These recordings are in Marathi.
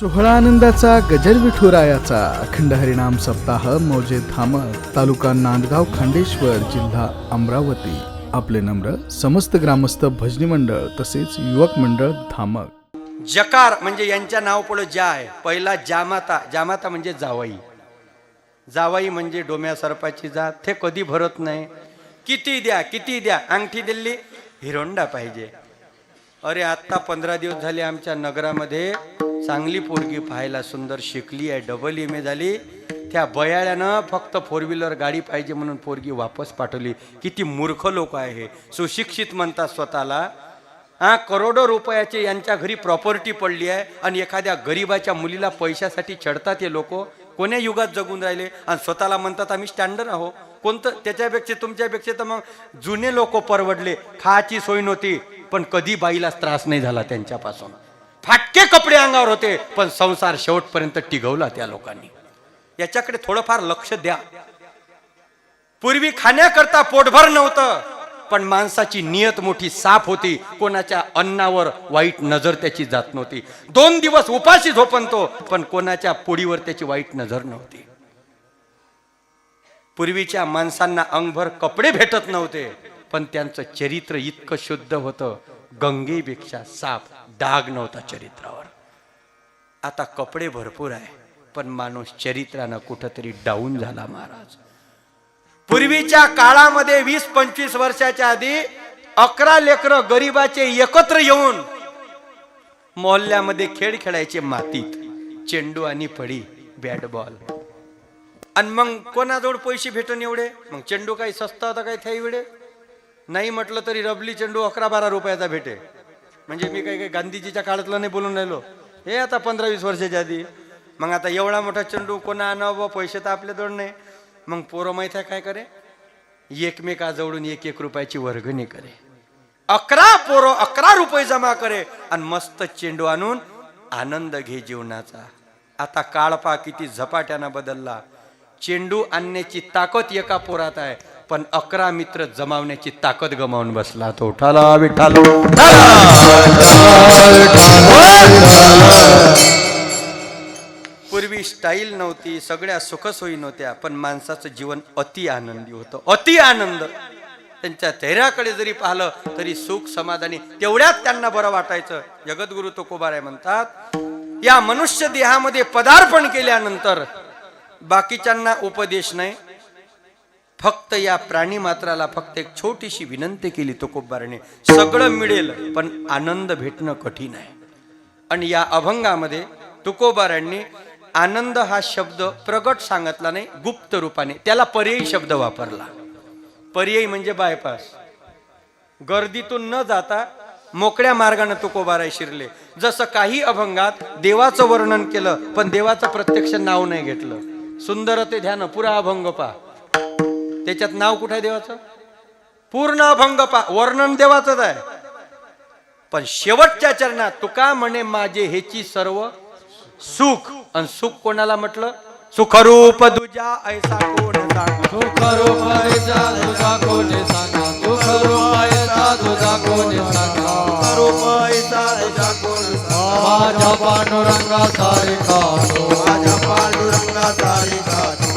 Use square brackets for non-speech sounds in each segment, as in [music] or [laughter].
सोहळा आनंदाचा गजर विठुरायाचा. अखंड हरिणाम सप्ताह मौजे धामक तालुका नांदगाव खांडेश्वर जिल्हा अमरावती. आपले नम्र समस्त ग्रामस्थ भजनी मंडळ तसेच युवक मंडळ धामक. जकार म्हणजे यांच्या नाव पुढे ज्या आहे. पहिला जामाता जामाता म्हणजे जावाई. जावाई म्हणजे डोम्या सरपाची जात. ते कधी भरत नाही. किती द्या किती द्या. अंगठी दिल्ली हिरोंडा पाहिजे. अरे आत्ता पंधरा दिवस झाले आमच्या नगरामध्ये चांगली पोरगी पाहायला सुंदर शिकली आहे डबल एम ए झाली. त्या बयाळ्यानं फक्त फोर व्हीलर गाडी पाहिजे म्हणून पोरगी वापस पाठवली. किती मूर्ख लोक आहे सुशिक्षित म्हणतात स्वतःला. हा करोडो रुपयाचे यांच्या घरी प्रॉपर्टी पडली आहे आणि एखाद्या गरीबाच्या मुलीला पैशासाठी चढतात हे लोक. कोण्या युगात जगून राहिले? आणि स्वतःला म्हणतात आम्ही स्टँडर्ड आहो. कोणतं? त्याच्यापेक्षा तुमच्यापेक्षा तर मग जुने लोक परवडले. खायची सोय नव्हती. पण कधी बाईलाच त्रास नाही झाला त्यांच्यापासून. फाटके कपडे अंगावर होते पण संसार शेवटपर्यंत टिकवला त्या लोकांनी. याच्याकडे थोडंफार लक्ष द्या. पूर्वी खाण्याकरता पोटभर नव्हतं पण माणसाची नियत मोठी साफ होती. कोणाच्या अन्नावर वाईट नजर त्याची जात नव्हती. दोन दिवस उपाशी झोपणतो पण कोणाच्या पोळीवर त्याची वाईट नजर नव्हती. पूर्वीच्या माणसांना अंगभर कपडे भेटत नव्हते पण त्यांचं चरित्र इतकं शुद्ध होतं. गंगेपेक्षा साफ डाग नव्हता चरित्रावर. आता कपडे भरपूर आहे पण माणूस चरित्रानं कुठंतरी डाऊन झाला महाराज. पूर्वीच्या काळामध्ये वीस पंचवीस वर्षाच्या आधी अकरा लेकरं गरीबाचे एकत्र येऊन मोहल्ल्यामध्ये खेळ खेळायचे मातीत. चेंडू आणि फळी बॅट बॉल. आणि मग कोणाजवळ पैसे भेटन एवढे? मग चेंडू काही सस्ता होता काही त्या एवढे नाही म्हटलं तरी रबली चेंडू अकरा बारा रुपयाचा भेटे. म्हणजे मी काही काही गांधीजीच्या काळातलं नाही बोलून राहिलो. हे आता पंधरा वीस वर्षाच्या आधी. मग आता एवढा मोठा चेंडू कोणा आणावं? पैसे तर आपल्याजवळ नाही. मग पोरं माहीत आहे काय करे? एकमेकाजवळून एक एक रुपयाची वर्गणी करे. अकरा पोरं अकरा रुपये जमा करे आणि मस्त चेंडू आणून आनंद घे जीवनाचा. आता काळपा किती झपाट्यानं बदलला. चेंडू आणण्याची ताकद एका पोरात आहे. पण अकरा मित्र जमावण्याची ताकद गमावून बसला तो. उठाला विठालो. पूर्वी स्टाईल नव्हती सगळ्या सुखसोयी नव्हत्या पण माणसाचं जीवन अति आनंदी होतं. अति आनंद! त्यांच्या चेहऱ्याकडे जरी पाहिलं तरी सुख समाधानी तेवढ्यात त्यांना बरं वाटायचं. जगद्गुरु तुकोबाराय म्हणतात या मनुष्य देहामध्ये पदार्पण केल्यानंतर बाकीच्यांना उपदेश नाही फक्त या प्राणी मात्राला फक्त एक छोटीशी विनंती केली तुकोबाराने सगळं मिळेल पण आनंद भेटणं कठीण आहे. आणि या अभंगामध्ये तुकोबारांनी आनंद हा शब्द प्रगट सांगितला नाही गुप्त रूपाने. त्याला पर्यायी शब्द वापरला. पर्यायी म्हणजे बायपास गर्दीतून न जाता मोकळ्या मार्गाने तुकोबाराय शिरले. जसं काही अभंगात देवाचं वर्णन केलं पण देवाचं प्रत्यक्ष नाव नाही घेतलं. सुंदर ते ध्यान पुरा अभंग पा त्याच्यात नाव कुठं आहे देवाचं? पूर्ण अभंग पा वर्णन देवाचंच आहे. पण शेवटच्या चरणात तुका म्हणे माझे हेची सर्व सुख? आणि सुख कोणाला म्हटलं? सुखरूप दुजा ऐसा कोण सुखरूपायचा तुझा कोणी सांगा? सुखरूपायचा तुझा कोणी सांगा? रुपयचा तुझा कोण माझ्या पांडुरंगा सारिका माझ्या पांडुरंगा सारिका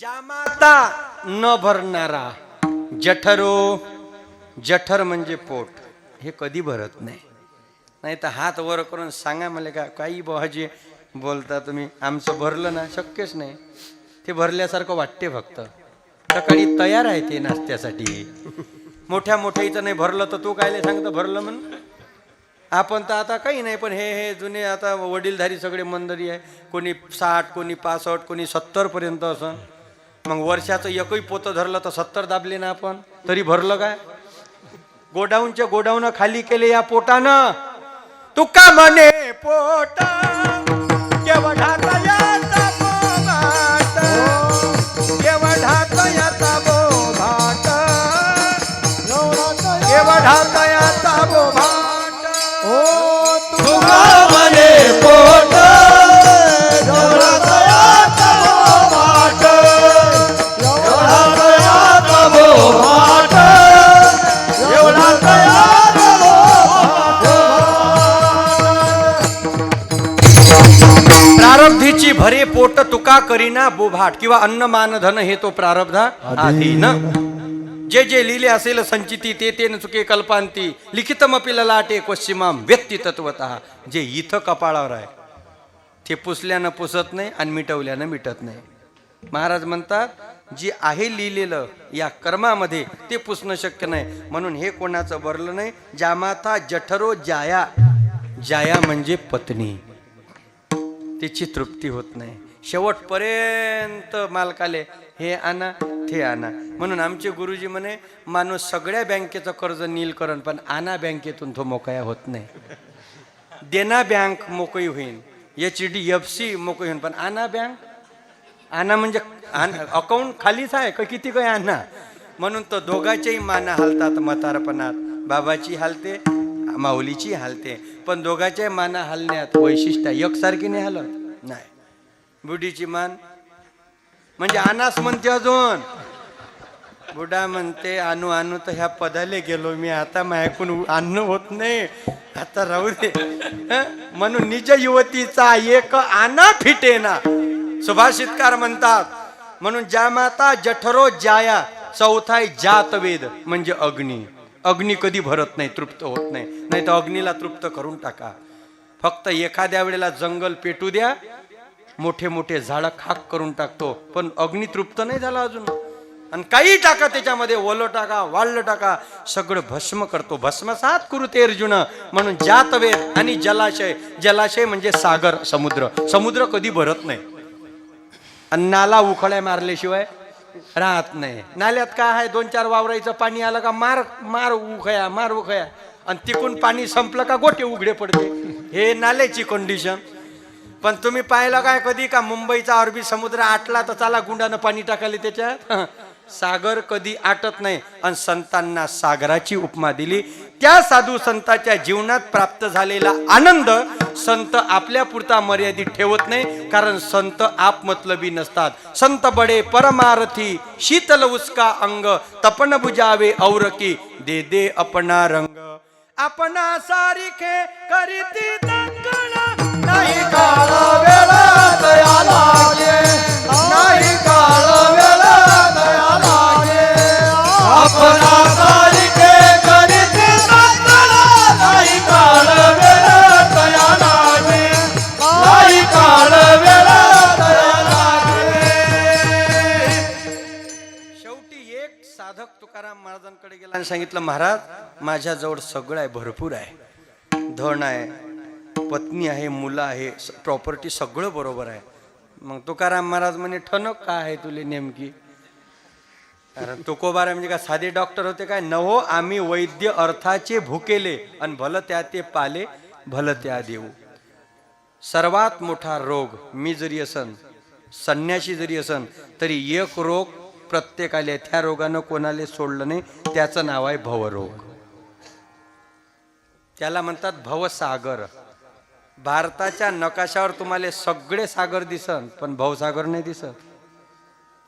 जामाता न भरणारा. जठरो जठर म्हणजे पोट. हे कधी भरत नाही. नाही तर हात वर करून सांगा मला का काही बहाजी बोलता तुम्ही आमचं भरलं ना शक्यच नाही. ते भरल्यासारखं वाटते फक्त. सकाळी तयार आहे ते नाश्त्यासाठी. मोठ्या मोठ्या इथं नाही भरलं तर तू कायले सांगतं भरलं म्हणून आपण तर आता काही नाही पण हे हे जुने आता वडीलधारी सगळे मंदरी आहे. कोणी साठ कोणी पासष्ट कोणी सत्तर पर्यंत असं. मग वर्षाचं एकही पोतं धरलं तर सत्तर दाबले ना आपण? तरी भरलं काय? गोडाऊनच्या गोडाऊन खाली केले या पोटानं. तुका म्हणे पोटा भरे तुका करीना बोभाट किंवा अन्न मानधन हे तो प्रारब्धा ना जे जे लिहिले असेल संचिती ते ते न चुके कल्पांती. लिखितमपि ललाटे क्वश्चिमाम व्यक्ती तत्वत जे इथं कपाळावर आहे ते पुसल्यानं पुसत नाही आणि मिटवल्यानं मिटत नाही. महाराज म्हणतात जे आहे लिहिलेलं या कर्मामध्ये ते पुसणं शक्य नाही. म्हणून हे कोणाचं बरलं नाही? जामाता जठरो जाया. जाया म्हणजे पत्नी. तिची तृप्ती होत नाही. शेवटपर्यंत मालकाले हे आणा ते आणा. म्हणून आमचे गुरुजी म्हणे माणूस सगळ्या बँकेचं कर्ज नील करण पण आणा बँकेतून तो मोकया होत नाही. देना बँक मोकळी होईल एच डी एफ सी मोकळी होईल पण आणा बँक. आणा म्हणजे अकाउंट खालीच आहे का किती काय आणा? म्हणून तर दोघांचेही माना हालतात म्हातारपणात. बाबाची हालते माऊलीची हालते. पण दोघाच्याही माना हालण्यात वैशिष्ट्य एकसारखी नाही हालत. नाही. बुढीची मान. म्हणजे अनास म्हणते अजून. बुडा म्हणते आणू आणू तर ह्या पदाले गेलो मी आता मायकून अन्न होत नाही. आता राहू दे. म्हणून निज युवतीचा एक आना फिटे ना. सुभाषितकार म्हणतात म्हणून ज्या माता जठरो जाया चौथाय जात वेद म्हणजे अग्नी. अग्नी कधी भरत नाही तृप्त होत नाही. नाही तर अग्नीला तृप्त करून टाका. फक्त एखाद्या वेळेला जंगल पेटू द्या मोठे मोठे झाडं खाक करून टाकतो. पण अग्नी तृप्त नाही झाला अजून. आणि काही टाका त्याच्यामध्ये ओलं टाका वाळलं टाका सगळं भस्म करतो. भस्मसात कुरुते अर्जुन. म्हणून जात वेद आणि जलाशय. जलाशय म्हणजे सागर समुद्र. समुद्र कधी भरत नाही. आणि नाला उखळ्या मारल्याशिवाय राहत नाही. नाल्यात काय आहे? दोन चार वावरायचं पाणी आलं का मार मार उखया मार उखया आणि तिकून पाणी संपलं का गोटे उघडे पडते. हे नाल्याची कंडिशन पण तुम्ही पाहिलं काय कधी का मुंबईचा अरबी समुद्र आटला तर चला गुंडानं पाणी टाकाले त्याच्यात [laughs] सागर कधी आटत नाही. आणि संतांना सागराची उपमा दिली. त्या साधू संताच्या जीवनात प्राप्त झालेला आनंद संत आपल्या पुरता मर्यादित ठेवत नाही कारण संत आप मतलबी नसतात. संत बडे परमारथी शीतल उसका अंग तपन बुजावे औरकी दे दे अपना रंग. अपना सारिखे करीती शेवटी एक साधक तुकाराम महाराजांकडे सांगितलं महाराज माझ्याजवळ सगळं आहे भरपूर आहे. धन आहे पत्नी आहे मुलं आहे प्रॉपर्टी सगळं बरोबर आहे. मग तुकाराम महाराज म्हणे ठणक काय आहे तुले नेमकी? कारण तुकोबारा म्हणजे काय साधे डॉक्टर होते काय? नवो आम्ही वैद्य अर्थाचे भुकेले आणि भलं त्या ते पाले भलं त्या देऊ. सर्वात मोठा रोग मी जरी असन संन्याशी जरी असन तरी एक रोग प्रत्येकाले त्या रोगानं कोणाला सोडलं नाही त्याचं नाव आहे भवरोग. त्याला म्हणतात भवसागर. भारताच्या नकाशावर तुम्हाला सगळे सागर दिसन पण भाऊसागर नाही दिसत.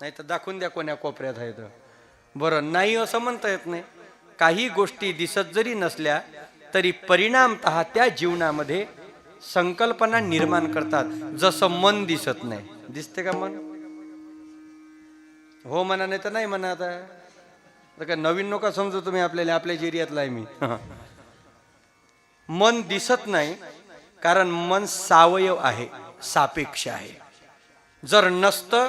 नाही तर दाखवून द्या कोण्या कोपऱ्यात आहे तर बरं नाही असं म्हणता येत नाही. काही गोष्टी दिसत जरी नसल्या तरी परिणामत त्या जीवनामध्ये संकल्पना निर्माण करतात. जसं मन दिसत नाही. दिसते का मन? हो म्हणा नाही तर नाही म्हणा आता. काय नवीन नका समजू तुम्ही आपल्याला आपल्याच एरियातला आहे मी. [laughs] मन दिसत नाही कारण मन सावयव आहे सापेक्ष आहे. जर नसतं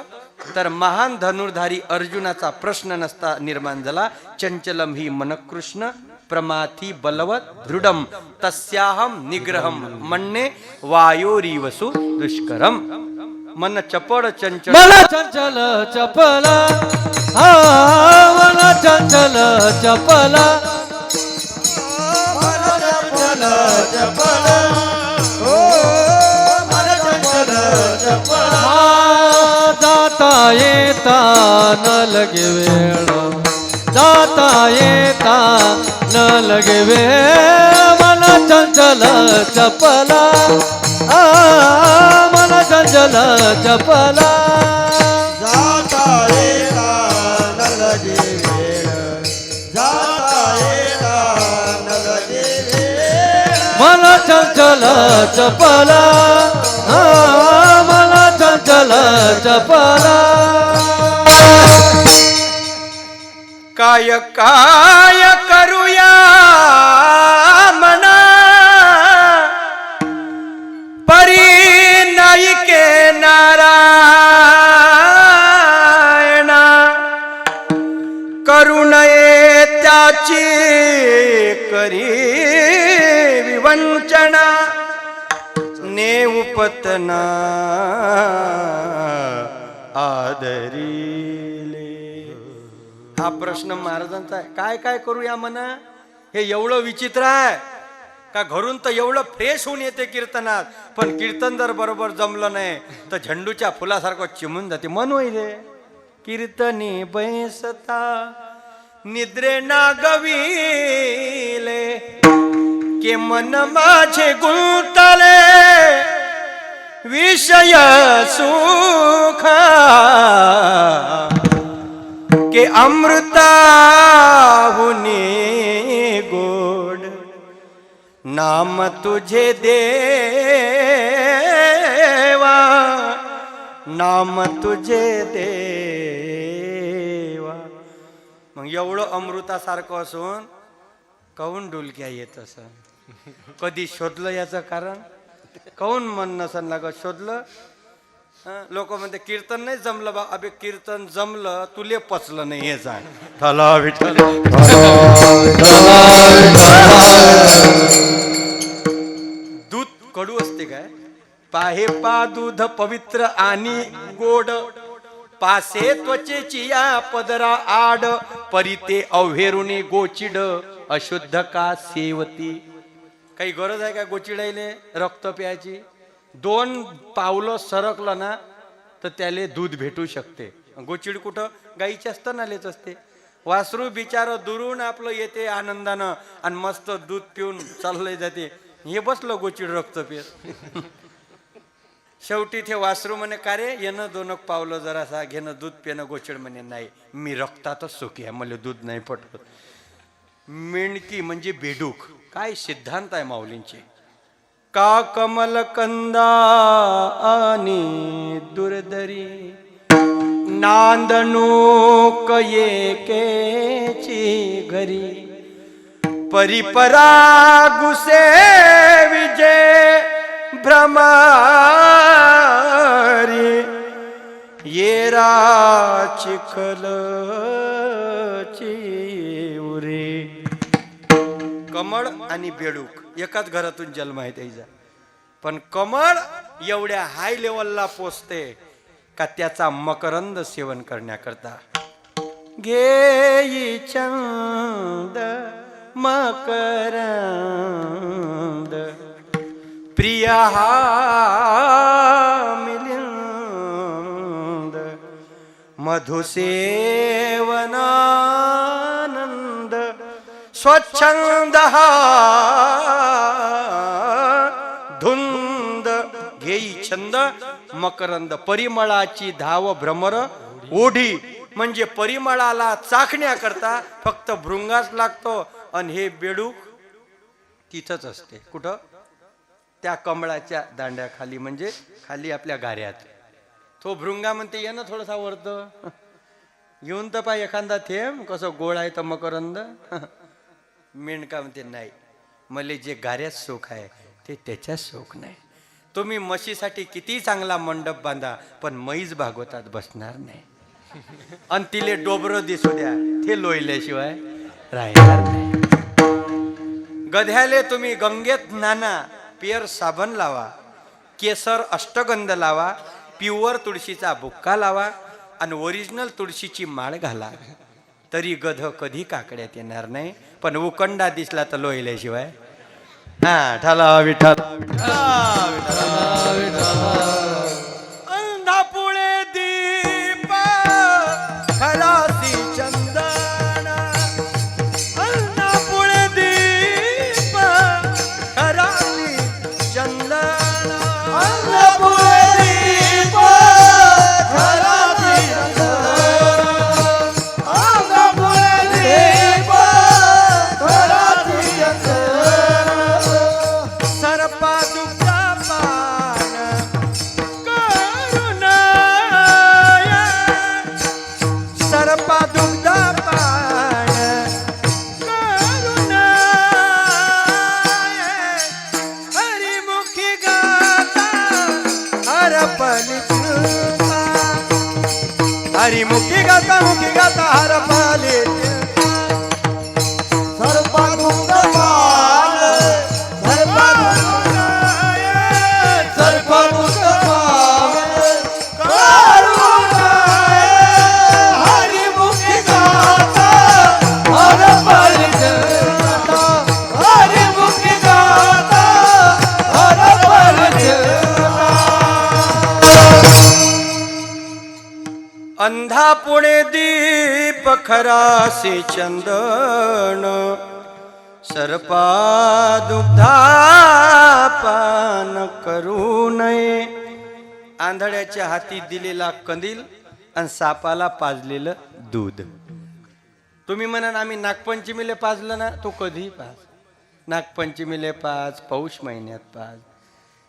तर महान धनुर्धारी अर्जुनाचा प्रश्न नसता निर्माण झाला. चंचलम ही मनकृष्ण प्रमाथी बलवत दृढम तस्याहम निग्रहम म्हणणे वायोरीवसु दुष्करम मन चपड चंचल चंचल चपला मला चंचल चपला. चपला. येता न लगे वेळ. जाता येता न लगे वेळ. मला चंचल चपला. आ मला चंचल चपला. जाता येता न लगे वेळ. जाता येता न लगे वेळ. मला चंचल चपला. आ मला चंचल चपला. काय काय करूया मना? परी नाही के नारायणा. करू नये त्याची करी विवंचना. नेऊपतना आदरी. हा प्रश्न महाराजांचा आहे. काय काय करूया म्हणा हे एवढं विचित्र आहे. का घरून तर एवढं फ्रेश होऊन येते कीर्तनात. पण कीर्तन जर बरोबर जमलं नाही तर झेंडूच्या फुलासारखं चिमून जाते. मन होईल. कीर्तनी बैसता निद्रे ना गविले के मन माझे गुंतले. विषय सुखा. के अमृता गोड नाम तुझे देवा नाम तुझे देवा. मग एवढं अमृतासारखं असून काहून डुलक्या येत असं कधी शोधलं याचं कारण? काऊन मन नसन लागत? शोधलं? लोक म्हणते कीर्तन नाही जमलं बा. अबे कीर्तन जमलं तुले पचलं नाही हे जाण. थला विठ्ठल दूध कडू असते काय? पाहे पा दूध पवित्र आणि गोड. पासे त्वचेची या पदरा आड. परिते अव्हेरुनी गोचिड. अशुद्ध का सेवती? काही गरज आहे का गोचिडायले? रक्त प्यायची? दोन पावलं सरकलं ना तर त्याले दूध भेटू शकते. गोचिड कुठं? गाईच्या स्तनालेच असते. वासरू बिचार दुरून आपलं येते आनंदानं आणि मस्त दूध पिऊन चाललंय जाते. हे बसलं गोचिड रक्त पियत शेवटी ते वासरू म्हणे का रे येणं दोनक पावलं जरासा घेणं दूध पिणं गोचिड म्हणे नाही मी रक्तातच सुखी आहे मला दूध नाही पटत. मेणकी म्हणजे बेडूक. काय सिद्धांत आहे माऊलींचे. का कमल कंदा आणि दुर्दरी नांदणूक येकेची घरी परिपरा गुसे विजय भ्रमारी येरा चिखलची उरे कमळ आणि बेडूक एकाच घरातून जन्म आहे त्याचा. पण कमळ एवढ्या हाय लेवलला पोचते का त्याचा मकरंद सेवन करण्याकरता. घेई चंद मकरंद. प्रिया हा मिलिंद. मधुसेवनानंद. स्वच्छंद हा छंद मकरंद. परिमळाची धाव भ्रमर ओढी. म्हणजे परिमळाला चाखण्याकरता फक्त भृंगाच लागतो. आणि हे बेडूक तिथंच असते. कुठं? त्या कमळाच्या दांड्याखाली. म्हणजे खाली आपल्या गाऱ्यात. तो भृंगा म्हणते ये ना थोडासा वरत. येऊन तर पाय एखादा थेंब कसं गोळ आहे तर मकरंद. मेंढका म्हणते नाही. मले जे गाऱ्यात सुख आहे ते त्याच्यात सुख नाही. तुम्ही म्हशीसाठी किती चांगला मंडप बांधा पण म्हैस भागवतात बसणार नाही. आणि तिले डोबरं दिसू द्या ते लोयल्याशिवाय राहणार नाही. गध्याले तुम्ही गंगेत नाना पियर साबण लावा केसर अष्टगंध लावा प्युअर तुळशीचा बुक्का लावा आणि ओरिजिनल तुळशीची माळ घाला. तरी गध कधी काकड्यात येणार नाही पण उकंडा दिसला तर लोयल्याशिवाय हा ठाला विठ्ठल. अंधापुळे अंधा पुणे दीप खरासे चंदन सर्पा दुग्धा पान करू नये. आंधळ्याच्या हाती दिलेला कंदील आणि सापाला पाजलेलं दूध. तुम्ही म्हणाल आम्ही नागपंचमीला पाजलं ना तो कधी पाज? नागपंचमीले पाच पौष महिन्यात पाच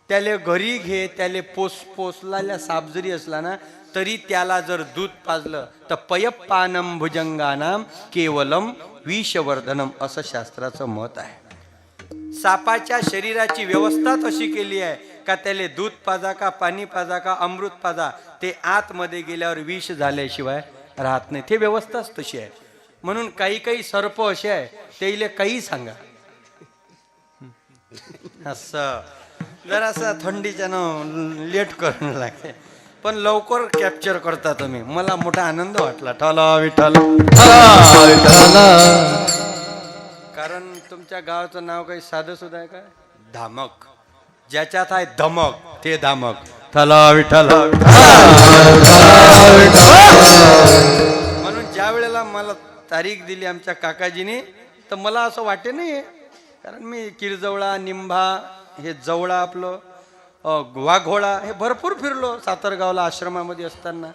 त्याले घरी घे त्याले पोस पोसलेला साप जरी असला ना तरी त्याला जर दूध पाजलं तर पयप्पानम भुजंगानाम केवलम विषवर्धनम असं शास्त्राचं मत आहे. सापाच्या शरीराची व्यवस्था तशी केली आहे का त्याले दूध पाजा का पाणी पाजा का अमृत पाजा ते आतमध्ये गेल्यावर विष झाल्याशिवाय राहत नाही. ते व्यवस्थाच तशी आहे. म्हणून काही काही सर्प असे आहे ते काही सांगा. असं. जरासा थंडीच्या ना लेट करून लागते पण लवकर कॅप्चर करता तुम्ही. मला मोठा आनंद वाटला. ठला विठ्ठल तुमच्या गावाचं नाव काही साधं सुद्धा आहे का? धामक. ज्याच्यात आहे धमक ते धामक. थला विठ्ठल म्हणून ज्या वेळेला मला तारीख दिली आमच्या काकाजीने तर मला असं वाटे नाही कारण मी किरजवळा निंभा हे जवळा आपलं वाघोळा हे भरपूर फिरलो सातारगावला आश्रमामध्ये असताना.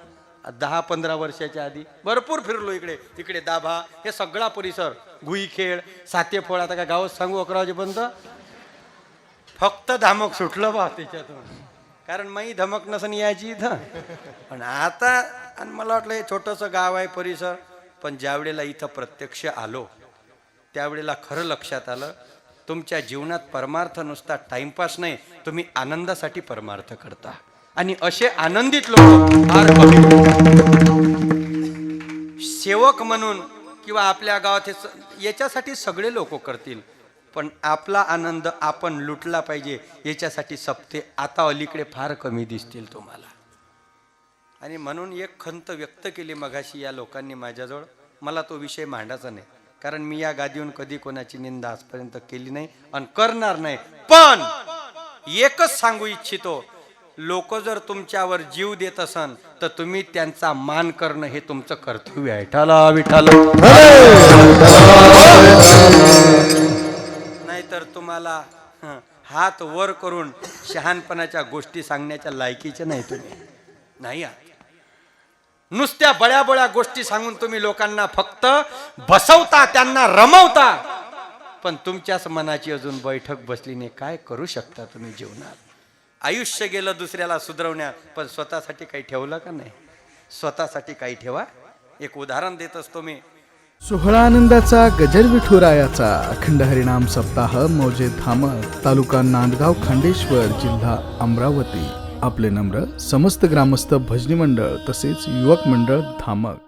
दहा पंधरा वर्षाच्या आधी भरपूर फिरलो इकडे तिकडे दाभा हे सगळा परिसर गुईखेळ सातेफळ आता काय गावात सांगू अकरा वाजेपर्यंत फक्त धामक सुटलं बा त्याच्यातून. कारण मी धमक नसन यायची इथं. पण आता आणि मला वाटलं हे छोटंसं गाव आहे परिसर पण ज्यावेळेला इथं प्रत्यक्ष आलो त्यावेळेला खरं लक्षात आलं तुमच्या जीवनात परमार्थ नुसता टाइमपास नाही तुम्ही आनंदासाठी परमार्थ करता. आणि असे आनंदित लोक फार कमी. सेवक म्हणून किंवा आपल्या गावात हे याच्यासाठी सगळे लोक करतील. पण आपला आनंद आपण लुटला पाहिजे याच्यासाठी सप्ते आता अलीकडे फार कमी दिसतील तुम्हाला. आणि म्हणून एक खंत व्यक्त केली मगाशी या लोकांनी माझ्याजवळ. मला तो विषय मांडायचा नाही. कारण मी या गादीहून कधी कोणाची निंदा आजपर्यंत केली नाही आणि करणार नाही. पण एकच सांगू इच्छितो लोक जर तुमच्यावर जीव देत असन तर तुम्ही त्यांचा मान करणं हे तुमचं कर्तव्य आहे. ठाला विठाल नाहीतर तुम्हाला हात वर करून शहाणपणाच्या गोष्टी सांगण्याच्या लायकीचे नाही तुम्ही. नाही नुसत्या बळ्या बळ्या गोष्टी सांगून तुम्ही लोकांना फक्त बसवता त्यांना रमवता. पण तुमच्याच मनाची अजून बैठक बसली नाही काय करू शकता तुम्ही जीवनात? आयुष्य गेलं दुसऱ्याला सुधरवण्यात पण स्वतःसाठी काही ठेवलं का नाही? स्वतःसाठी काही ठेवा. एक उदाहरण देत असतो मी. सोहळा आनंदाचा गजर विठुरायाचा अखंड हरिणाम सप्ताह मौजे धामक तालुका नांदगाव खांडेश्वर जिल्हा अमरावती. आपले नम्र समस्त ग्रामस्थ भजनी मंडळ तसेच युवक मंडळ धामक